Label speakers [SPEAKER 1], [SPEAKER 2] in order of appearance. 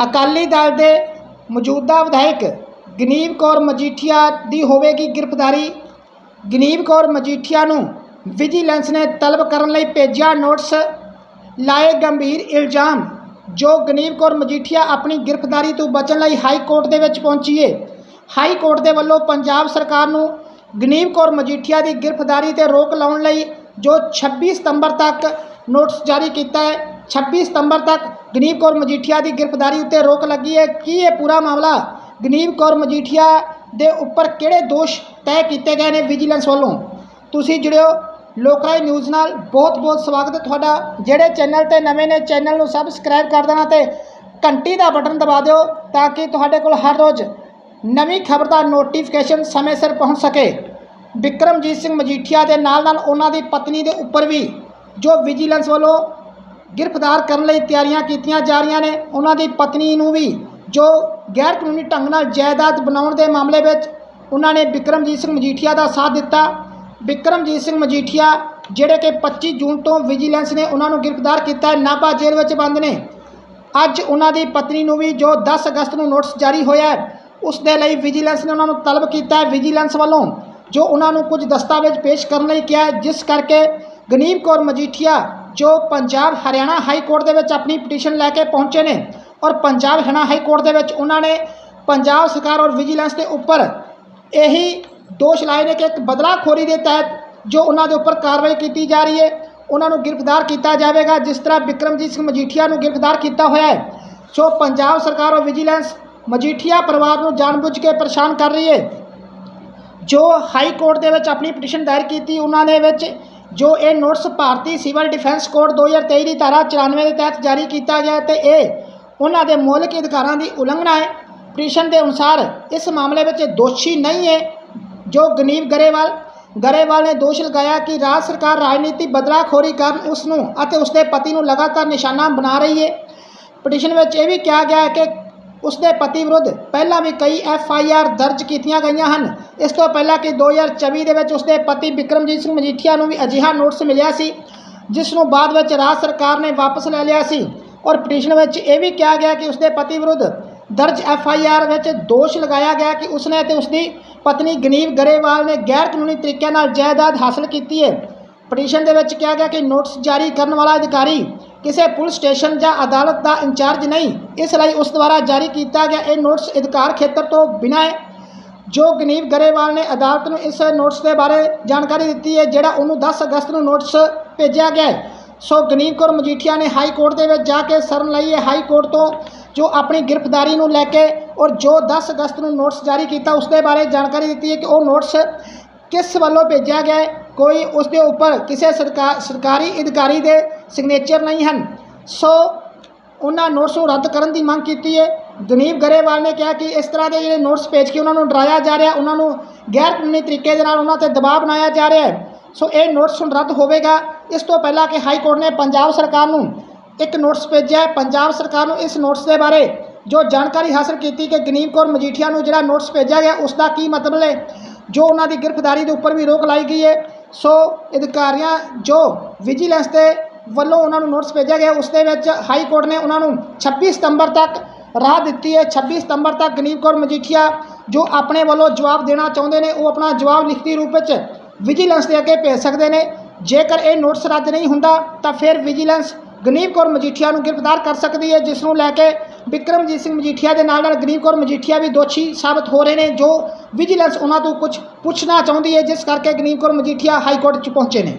[SPEAKER 1] ਅਕਾਲੀ ਦਲ ਦੇ ਮੌਜੂਦਾ ਵਿਧਾਇਕ ਗਨੀਵ ਕੌਰ ਮਜੀਠੀਆ ਦੀ ਹੋਵੇਗੀ ਗ੍ਰਿਫਤਾਰੀ। ਗਨੀਵ ਕੌਰ ਮਜੀਠੀਆ ਨੂੰ ਵਿਜੀਲੈਂਸ ਨੇ ਤਲਬ ਕਰਨ ਲਈ ਭੇਜਿਆ ਨੋਟਿਸ। ਲਾਏ ਗੰਭੀਰ ਇਲਜ਼ਾਮ, ਜੋ ਗਨੀਵ ਕੌਰ ਮਜੀਠੀਆ ਆਪਣੀ ਗ੍ਰਿਫਤਾਰੀ ਤੋਂ ਬਚਣ ਲਈ ਹਾਈ ਕੋਰਟ ਦੇ ਵਿੱਚ ਪਹੁੰਚੀ ਏ ਹਾਈ ਕੋਰਟ ਦੇ ਵੱਲੋਂ ਪੰਜਾਬ ਸਰਕਾਰ ਨੂੰ ਗਨੀਵ ਕੌਰ ਮਜੀਠੀਆ ਦੀ ਗ੍ਰਿਫਤਾਰੀ ਤੇ ਰੋਕ ਲਾਉਣ ਲਈ ਜੋ 26 ਸਤੰਬਰ ਤੱਕ ਨੋਟਿਸ ਜਾਰੀ ਕੀਤਾ ਹੈ 26 ਸਤੰਬਰ ਤੱਕ ਗਨੀਵ ਕੌਰ ਮਜੀਠੀਆ ਦੀ ਗ੍ਰਿਫਤਾਰੀ ਉੱਤੇ ਰੋਕ ਲੱਗੀ ਹੈ। ਕੀ ਇਹ ਪੂਰਾ ਮਾਮਲਾ ਗਨੀਵ ਕੌਰ ਮਜੀਠੀਆ ਦੇ ਉੱਪਰ ਕਿਹੜੇ ਦੋਸ਼ ਤੈਅ ਕੀਤੇ ਗਏ ਨੇ ਵਿਜੀਲੈਂਸ ਵੱਲੋਂ? ਤੁਸੀਂ ਜੁੜਿਓ ਲੋਕਰਾਈ ਨਿਊਜ਼ ਨਾਲ। ਬਹੁਤ ਬਹੁਤ ਸਵਾਗਤ ਹੈ ਤੁਹਾਡਾ। ਜਿਹੜੇ ਚੈਨਲ ਤੇ ਨਵੇਂ ਨੇ, ਚੈਨਲ ਨੂੰ ਸਬਸਕ੍ਰਾਈਬ ਕਰ ਦੇਣਾ ਤੇ ਘੰਟੀ ਦਾ ਬਟਨ ਦਬਾ ਦਿਓ ਤਾਂ ਕਿ ਤੁਹਾਡੇ ਕੋਲ ਹਰ ਰੋਜ਼ ਨਵੀਂ ਖਬਰ ਦਾ ਨੋਟੀਫਿਕੇਸ਼ਨ ਸਮੇਂ ਸਿਰ ਪਹੁੰਚ ਸਕੇ। ਵਿਕਰਮਜੀਤ ਸਿੰਘ ਮਜੀਠੀਆ ਦੇ ਨਾਲ ਨਾਲ ਉਹਨਾਂ ਦੀ ਪਤਨੀ ਦੇ ਉੱਪਰ ਵੀ ਜੋ ਵਿਜੀਲੈਂਸ ਵੱਲੋਂ ਗ੍ਰਿਫਤਾਰ ਕਰਨ ਲਈ ਤਿਆਰੀਆਂ ਕੀਤੀਆਂ ਜਾ ਰਹੀਆਂ ਨੇ। ਉਹਨਾਂ ਦੀ ਪਤਨੀ ਨੂੰ ਵੀ ਜੋ ਗੈਰ ਕਾਨੂੰਨੀ ਢੰਗ ਨਾਲ ਜਾਇਦਾਦ ਬਣਾਉਣ ਦੇ ਮਾਮਲੇ ਵਿੱਚ ਉਹਨਾਂ ਨੇ ਵਿਕਰਮਜੀਤ ਸਿੰਘ ਮਜੀਠੀਆ ਦਾ ਸਾਥ ਦਿੱਤਾ। ਵਿਕਰਮਜੀਤ ਸਿੰਘ ਮਜੀਠੀਆ, ਜਿਹੜੇ ਕਿ 25 ਜੂਨ ਤੋਂ ਵਿਜੀਲੈਂਸ ਨੇ ਉਹਨਾਂ ਨੂੰ ਗ੍ਰਿਫਤਾਰ ਕੀਤਾ ਹੈ, ਨਾਭਾ ਜੇਲ੍ਹ ਵਿੱਚ ਬੰਦ ਨੇ। ਅੱਜ ਉਹਨਾਂ ਦੀ ਪਤਨੀ ਨੂੰ ਵੀ ਜੋ 10 ਅਗਸਤ ਨੂੰ ਨੋਟਿਸ ਜਾਰੀ ਹੋਇਆ ਉਸ ਦੇ ਲਈ ਵਿਜੀਲੈਂਸ ਨੇ ਉਹਨਾਂ ਨੂੰ ਤਲਬ ਕੀਤਾ ਹੈ। ਵਿਜੀਲੈਂਸ ਵੱਲੋਂ ਜੋ ਉਹਨਾਂ ਨੂੰ ਕੁਝ ਦਸਤਾਵੇਜ਼ ਪੇਸ਼ ਕਰਨ ਲਈ ਕਿਹਾ ਜਿਸ ਕਰਕੇ ਗਨੀਮ ਕੌਰ ਮਜੀਠੀਆ ਜੋ ਪੰਜਾਬ ਹਰਿਆਣਾ ਹਾਈ ਕੋਰਟ ਦੇ ਵਿੱਚ ਆਪਣੀ ਪਟੀਸ਼ਨ ਲੈ ਕੇ ਪਹੁੰਚੇ ਨੇ ਔਰ ਪੰਜਾਬ ਹਰਿਆਣਾ ਹਾਈ ਕੋਰਟ ਦੇ ਵਿੱਚ ਉਹਨਾਂ ਨੇ ਪੰਜਾਬ ਸਰਕਾਰ ਔਰ ਵਿਜੀਲੈਂਸ ਦੇ ਉੱਪਰ ਇਹੀ ਦੋਸ਼ ਲਾਏ ਨੇ ਕਿ ਇੱਕ ਬਦਲਾਖੋਰੀ ਦੇ ਤਹਿਤ ਜੋ ਉਹਨਾਂ ਦੇ ਉੱਪਰ ਕਾਰਵਾਈ ਕੀਤੀ ਜਾ ਰਹੀ ਹੈ, ਉਹਨਾਂ ਨੂੰ ਗ੍ਰਿਫਤਾਰ ਕੀਤਾ ਜਾਵੇਗਾ, ਜਿਸ ਤਰ੍ਹਾਂ ਵਿਕਰਮਜੀਤ ਸਿੰਘ ਮਜੀਠੀਆ ਨੂੰ ਗ੍ਰਿਫਤਾਰ ਕੀਤਾ ਹੋਇਆ ਹੈ। ਸੋ ਪੰਜਾਬ ਸਰਕਾਰ ਔਰ ਵਿਜੀਲੈਂਸ ਮਜੀਠੀਆ ਪਰਿਵਾਰ ਨੂੰ ਜਾਣਬੁੱਝ ਕੇ ਪਰੇਸ਼ਾਨ ਕਰ ਰਹੀ ਹੈ। ਜੋ ਹਾਈ ਕੋਰਟ ਦੇ ਵਿੱਚ ਆਪਣੀ ਪਟੀਸ਼ਨ ਦਾਇਰ ਕੀਤੀ, ਉਹਨਾਂ ਦੇ ਵਿੱਚ ਜੋ ਇਹ notice Bharati civil defence code 2023 ਦੀ ਧਾਰਾ 94 ਦੇ ਤਹਿਤ ਜਾਰੀ ਕੀਤਾ ਗਿਆ ਹੈ ਤੇ ਇਹ ਉਹਨਾਂ ਦੇ ਮੌਲਿਕ ਅਧਿਕਾਰਾਂ ਦੀ ਉਲੰਘਣਾ ਹੈ। ਪਟੀਸ਼ਨ ਦੇ ਅਨੁਸਾਰ ਇਸ ਮਾਮਲੇ ਵਿੱਚ ਦੋਸ਼ੀ ਨਹੀਂ ਹੈ, ਜੋ ਗਨੀਵ ਗਰੇਵਾਲ ਗਰੇਵਾਲ ਨੇ ਦੋਸ਼ ਲਗਾਇਆ ਕਿ ਰਾਜ ਸਰਕਾਰ ਰਾਜਨੀਤੀ ਬਦਲਾਖੋਰੀ ਕਾਰਨ ਉਸ ਨੂੰ ਅਤੇ ਉਸ ਦੇ ਪਤੀ ਨੂੰ ਲਗਾਤਾਰ ਨਿਸ਼ਾਨਾ ਬਣਾ ਰਹੀ ਹੈ। ਪਟੀਸ਼ਨ ਵਿੱਚ ਇਹ ਵੀ ਕਿਹਾ ਗਿਆ ਹੈ ਕਿ ਉਸ ਦੇ ਪਤੀ ਵਿਰੁੱਧ ਪਹਿਲਾਂ ਵੀ ਕਈ ਐਫ ਆਈ ਆਰ ਦਰਜ ਕੀਤੀਆਂ ਗਈਆਂ ਹਨ। ਇਸ ਤੋਂ ਪਹਿਲਾਂ ਕਿ 2024 ਦੇ ਵਿੱਚ ਉਸ ਦੇ ਪਤੀ ਵਿਕਰਮਜੀਤ ਸਿੰਘ ਮਜੀਠੀਆ ਨੂੰ ਵੀ ਅਜਿਹਾ ਨੋਟਿਸ ਮਿਲਿਆ ਸੀ, ਜਿਸ ਨੂੰ ਬਾਅਦ ਵਿੱਚ ਰਾਜ ਸਰਕਾਰ ਨੇ ਵਾਪਸ ਲੈ ਲਿਆ ਸੀ ਔਰ ਪਟੀਸ਼ਨ ਵਿੱਚ ਇਹ ਵੀ ਕਿਹਾ ਗਿਆ ਕਿ ਉਸ ਦੇ ਪਤੀ ਵਿਰੁੱਧ ਦਰਜ ਐਫ ਆਈ ਆਰ ਵਿੱਚ ਦੋਸ਼ ਲਗਾਇਆ ਗਿਆ ਕਿ ਉਸਨੇ ਅਤੇ ਉਸਦੀ ਪਤਨੀ ਗਨੀਵ ਗਰੇਵਾਲ ਨੇ ਗੈਰ ਕਾਨੂੰਨੀ ਤਰੀਕੇ ਨਾਲ ਜਾਇਦਾਦ ਹਾਸਲ ਕੀਤੀ ਹੈ। ਪਟੀਸ਼ਨ ਦੇ ਵਿੱਚ ਕਿਹਾ ਗਿਆ ਕਿ ਨੋਟਿਸ ਜਾਰੀ ਕਰਨ ਵਾਲਾ ਅਧਿਕਾਰੀ ਕਿਸੇ ਪੁਲਿਸ ਸਟੇਸ਼ਨ ਜਾਂ ਅਦਾਲਤ ਦਾ ਇੰਚਾਰਜ ਨਹੀਂ। ਇਸ ਲਈ ਉਸ ਦੁਆਰਾ ਜਾਰੀ ਕੀਤਾ ਗਿਆ ਇਹ ਨੋਟਿਸ ਅਧਿਕਾਰ ਖੇਤਰ ਤੋਂ ਬਿਨਾਂ ਹੈ। ਜੋ ਗਨੀਵ ਗਰੇਵਾਲ ਨੇ ਅਦਾਲਤ ਨੂੰ ਇਸ ਨੋਟਿਸ ਦੇ ਬਾਰੇ ਜਾਣਕਾਰੀ ਦਿੱਤੀ ਹੈ, ਜਿਹੜਾ ਉਹਨੂੰ 10 ਅਗਸਤ ਨੂੰ ਨੋਟਿਸ ਭੇਜਿਆ ਗਿਆ ਹੈ। ਸੋ ਗਨੀਵ ਕੌਰ ਮਜੀਠੀਆ ਨੇ ਹਾਈ ਕੋਰਟ ਦੇ ਵਿੱਚ ਜਾ ਕੇ ਸ਼ਰਨ ਲਈ ਹੈ। ਹਾਈ ਕੋਰਟ ਤੋਂ ਜੋ ਆਪਣੀ ਗ੍ਰਿਫਤਾਰੀ ਨੂੰ ਲੈ ਕੇ ਔਰ ਜੋ 10 ਅਗਸਤ ਨੂੰ ਨੋਟਿਸ ਜਾਰੀ ਕੀਤਾ, ਉਸ ਦੇ ਬਾਰੇ ਜਾਣਕਾਰੀ ਦਿੱਤੀ ਹੈ ਕਿ ਉਹ ਨੋਟਿਸ ਕਿਸ ਵੱਲੋਂ ਭੇਜਿਆ ਗਿਆ ਕੋਈ ਉਸ ਦੇ ਉੱਪਰ ਕਿਸੇ ਸਰਕਾਰ ਸਰਕਾਰੀ ਅਧਿਕਾਰੀ ਦੇ ਸਿਗਨੇਚਰ ਨਹੀਂ ਹਨ। ਸੋ ਉਹਨਾਂ ਨੋਟਸ ਨੂੰ ਰੱਦ ਕਰਨ ਦੀ ਮੰਗ ਕੀਤੀ ਹੈ। ਗਨੀਬ ਗਰੇਵਾਲ ਨੇ ਕਿਹਾ ਕਿ ਇਸ ਤਰ੍ਹਾਂ ਦੇ ਜਿਹੜੇ ਨੋਟਸ ਭੇਜ ਕੇ ਉਹਨਾਂ ਨੂੰ ਡਰਾਇਆ ਜਾ ਰਿਹਾ, ਉਹਨਾਂ ਨੂੰ ਗੈਰ ਕਾਨੂੰਨੀ ਤਰੀਕੇ ਦੇ ਨਾਲ ਉਹਨਾਂ ਤੇ ਦਬਾਅ ਬਣਾਇਆ ਜਾ ਰਿਹਾ ਹੈ। ਸੋ ਇਹ ਨੋਟਸ ਹੁਣ ਰੱਦ ਹੋਵੇਗਾ। ਇਸ ਤੋਂ ਪਹਿਲਾਂ ਕਿ ਹਾਈ ਕੋਰਟ ਨੇ ਪੰਜਾਬ ਸਰਕਾਰ ਨੂੰ ਇੱਕ ਨੋਟਿਸ ਭੇਜਿਆ ਪੰਜਾਬ ਸਰਕਾਰ ਨੂੰ ਇਸ ਨੋਟਿਸ ਦੇ ਬਾਰੇ ਜੋ ਜਾਣਕਾਰੀ ਹਾਸਲ ਕੀਤੀ ਕਿ ਗਨੀਮ ਕੌਰ ਮਜੀਠੀਆ ਨੂੰ ਜਿਹੜਾ ਨੋਟਿਸ ਭੇਜਿਆ ਗਿਆ ਉਸ ਦਾ ਕੀ ਮਤਲਬ ਹੈ, ਜੋ ਉਹਨਾਂ ਦੀ ਗ੍ਰਿਫਤਾਰੀ ਦੇ ਉੱਪਰ ਵੀ ਰੋਕ ਲਾਈ ਗਈ ਹੈ। ਸੋ ਅਧਿਕਾਰੀਆਂ ਜੋ ਵਿਜੀਲੈਂਸ ਦੇ ਵੱਲੋਂ ਉਹਨਾਂ ਨੂੰ ਨੋਟਿਸ ਭੇਜਿਆ ਗਿਆ। ਉਸ ਦੇ ਵਿੱਚ ਹਾਈ ਕੋਰਟ ਨੇ ਉਹਨਾਂ ਨੂੰ 26 ਸਤੰਬਰ ਤੱਕ ਰਾਹ ਦਿੱਤੀ ਹੈ। 26 ਸਤੰਬਰ ਤੱਕ ਗਨੀਮ ਕੌਰ ਮਜੀਠੀਆ ਜੋ ਆਪਣੇ ਵੱਲੋਂ ਜਵਾਬ ਦੇਣਾ ਚਾਹੁੰਦੇ ਨੇ, ਉਹ ਆਪਣਾ ਜਵਾਬ ਲਿਖਤੀ ਰੂਪ ਵਿੱਚ ਵਿਜੀਲੈਂਸ ਦੇ ਅੱਗੇ ਭੇਜ ਸਕਦੇ ਨੇ। ਜੇਕਰ ਇਹ ਨੋਟਿਸ ਰੱਦ ਨਹੀਂ ਹੁੰਦਾ, ਤਾਂ ਫਿਰ ਵਿਜੀਲੈਂਸ ਗਨੀਬ ਕੌਰ ਮਜੀਠੀਆ ਨੂੰ ਗ੍ਰਿਫਤਾਰ ਕਰ ਸਕਦੀ ਹੈ, ਜਿਸ ਨੂੰ ਲੈ ਕੇ ਵਿਕਰਮਜੀਤ ਸਿੰਘ ਮਜੀਠੀਆ ਦੇ ਨਾਲ ਨਾਲ ਗਨੀਮ ਕੌਰ ਮਜੀਠੀਆ ਵੀ ਦੋਸ਼ੀ ਸਾਬਤ ਹੋ ਰਹੇ ਨੇ, ਜੋ ਵਿਜੀਲੈਂਸ ਉਹਨਾਂ ਤੋਂ ਕੁਝ ਪੁੱਛਣਾ ਚਾਹੁੰਦੀ ਹੈ, ਜਿਸ ਕਰਕੇ ਗਨੀਮ ਕੌਰ ਮਜੀਠੀਆ ਹਾਈ ਕੋਰਟ 'ਚ ਪਹੁੰਚੇ ਨੇ।